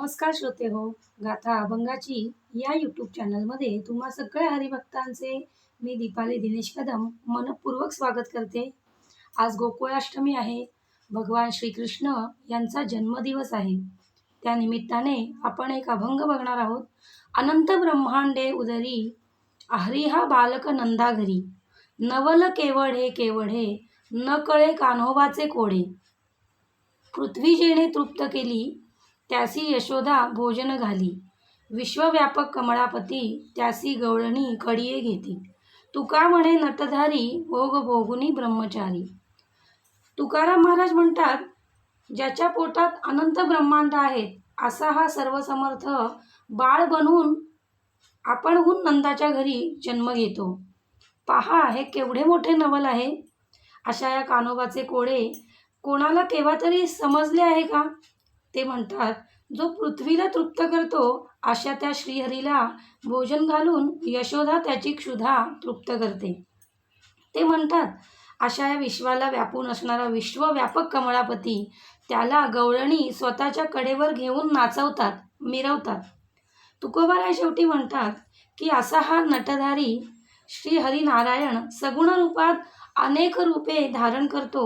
नमस्कार श्रोते हो गाथा अभंगाची या यूट्यूब चॅनलमध्ये तुम्हा सगळ्या हरिभक्तांचे मी दीपाली दिनेश कदम मनपूर्वक स्वागत करते. आज गोकुळाष्टमी आहे. भगवान श्रीकृष्ण यांचा जन्मदिवस आहे. त्या निमित्ताने आपण एक अभंग बघणार आहोत. अनंत ब्रह्मांडे उदरी हरिहा बालक नंदा घरी. नवल केवढे केवढे न कळे कान्होबाचे कोडे. पृथ्वी जेणे तृप्त केली त्यासी यशोदा भोजन घाली. विश्वव्यापक कमळापती त्यासी गवळणी कडिये घेती. तुका म्हणे नटधारी भोग भोगुनी ब्रह्मचारी. तुकाराम महाराज म्हणतात ज्याच्या पोटात अनंत ब्रह्मांड आहेत असा हा सर्वसमर्थ बाळ बनून आपणहून नंदाच्या घरी जन्म घेतो. पहा हे केवढे मोठे नवल आहे. अशा या कानोबाचे कोडे कोणाला केव्हा तरी समजले आहे का? ते म्हणतात जो पृथ्वीला तृप्त करतो अशा त्या श्रीहरीला भोजन घालून यशोदा त्याची क्षुधा तृप्त करते. ते म्हणतात अशा या विश्वाला व्यापून असणारा विश्वव्यापक कमळापती त्याला गवळणी स्वतःच्या कडेवर घेऊन नाचवतात मिरवतात. तुकोबाराय शेवटी म्हणतात की असा हा नटधारी श्री हरिनारायण सगुण रूपात अनेक रूपे धारण करतो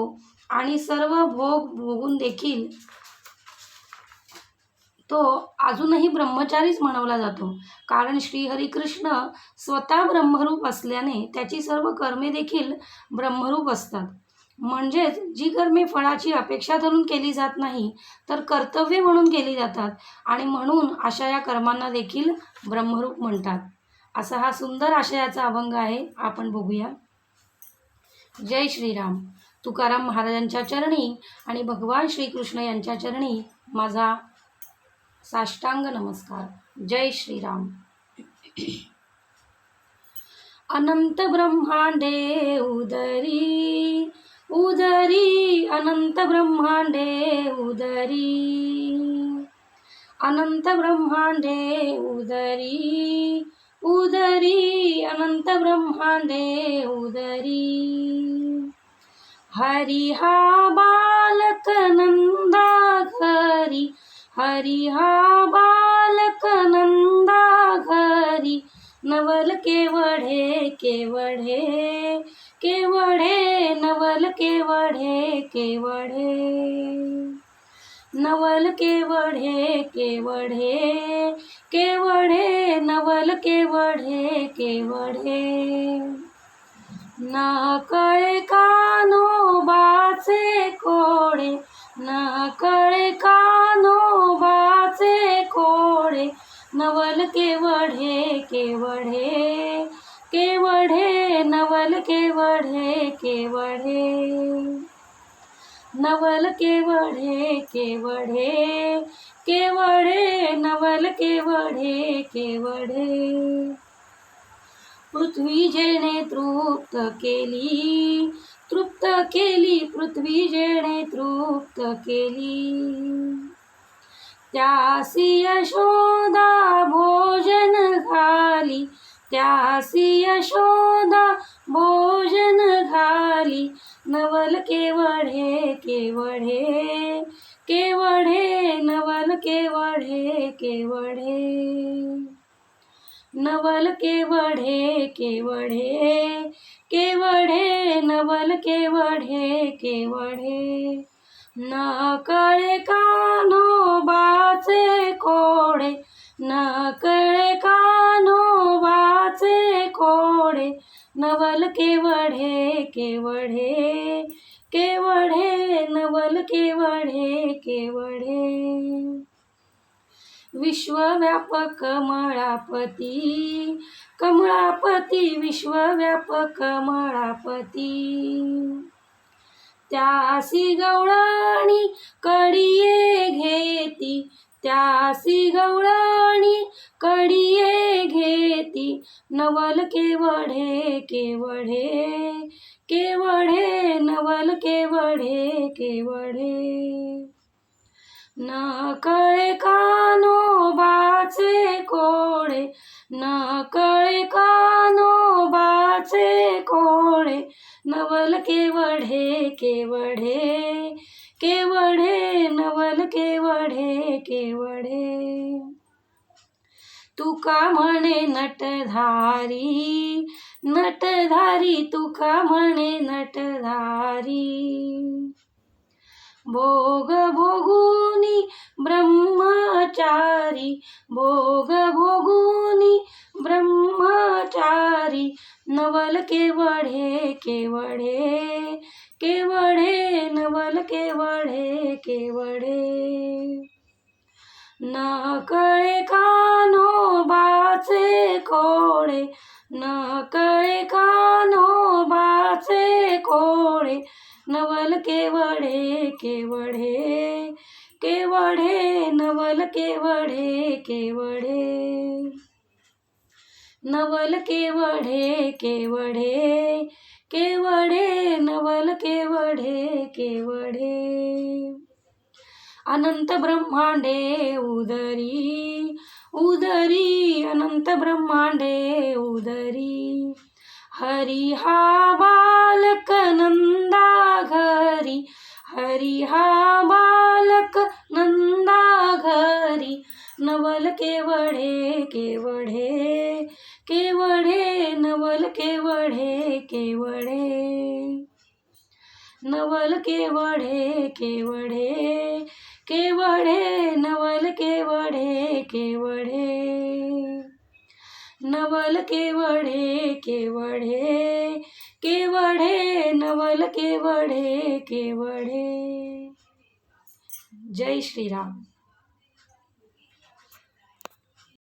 आणि सर्व भोग भोगून देखील तो अजूनही ब्रह्मचारीच म्हणवला जातो. कारण श्रीहरिकृष्ण स्वतः ब्रह्मरूप असल्याने त्याची सर्व कर्मे देखील ब्रह्मरूप असतात. म्हणजेच जी कर्मे फळाची अपेक्षा धरून केली जात नाही तर कर्तव्य म्हणून केली जातात आणि म्हणून अशा या कर्मांना देखील ब्रह्मरूप म्हणतात. असा हा सुंदर आशयाचा अभंग आहे. आपण बघूया. जय श्रीराम. तुकाराम महाराजांच्या चरणी आणि भगवान श्रीकृष्ण यांच्या चरणी माझा साष्टांग नमस्कार. जय श्रीराम. अनंत ब्रह्मांडे उदरी उदरी अनंत ब्रह्मांडे उदरी. अनंत ब्रह्मांडे उदरी उदरी अनंत ब्रह्मांडे उदरी. हरी हा हरिहा घरी हरी हा बालक नंदा घरी. नवल केवढे केवढे केवढे. नवल केवढे केवढे. नवल केवढे केवढे केवढे. नवल केवढे केवढे. न कळे कानोबाचे कोडे न कळे का नवल केवढे केवढे केवढे नवल केवढे केवढे नवल केवढे केवढे केवढे नवल केवढे केवढे पृथ्वी जेणे तृप्त केली तृप्त केली पृथ्वी जेणे तृप्त केली। त्यासी यशोदा भोजन घाली त्यासी यशोदा भोजन घाली. नवल केवढे केवढे केवढे नवल केवढे केवढे. नवल केवढे केवढे केवढे नवल केवढे केवढे. न कळे कानोबाचे कोडे न कळे कानोबाचे कोडे नवल केवढे केवढे केवढे नवल केवढे केवढे. विश्वव्यापक कमळापती कमळापती विश्वव्यापक कमळापती त्यासी गवळणी कडिये घेती. त्यासी गवळणी कडिये घेती. नवल केवढे केवढे केवढे नवल केवढे केवढे. न कळे कानोबाचे कोडे न कळे कानोबाचे कोडे नवल केवढे केवढे केवढे नवल केवढे केवढे. तुका म्हणे नटधारी नटधारी तुका म्हणे नटधारी. भोग भोगुनी ब्रह्मचारी भोग भोगुनी ब्रह्मचारी नवल केवढे केवढे केवढे नवल केवढे केवढे. न कळे कान्होबाचे कोळे न कळे कान्होबाचे कोळे नवल केवढे केवढे. केवढे नवल केवढे केवढे. नवल केवढे केवढे. केवढे नवल केवढे केवढे. अनंत ब्रह्मांडे उदरी उदरी अनंत ब्रह्मांडे उदरी. हरी हा बालकन हरी हा बालक नंदा घरी. नवल केवढे केवढे केवढे नवल केवढे केवढे. नवल केवढे केवढे केवढे नवल केवढे केवढे. नवल केवढे केवढे केवढे नवल केवढे केवढे. जय श्रीराम.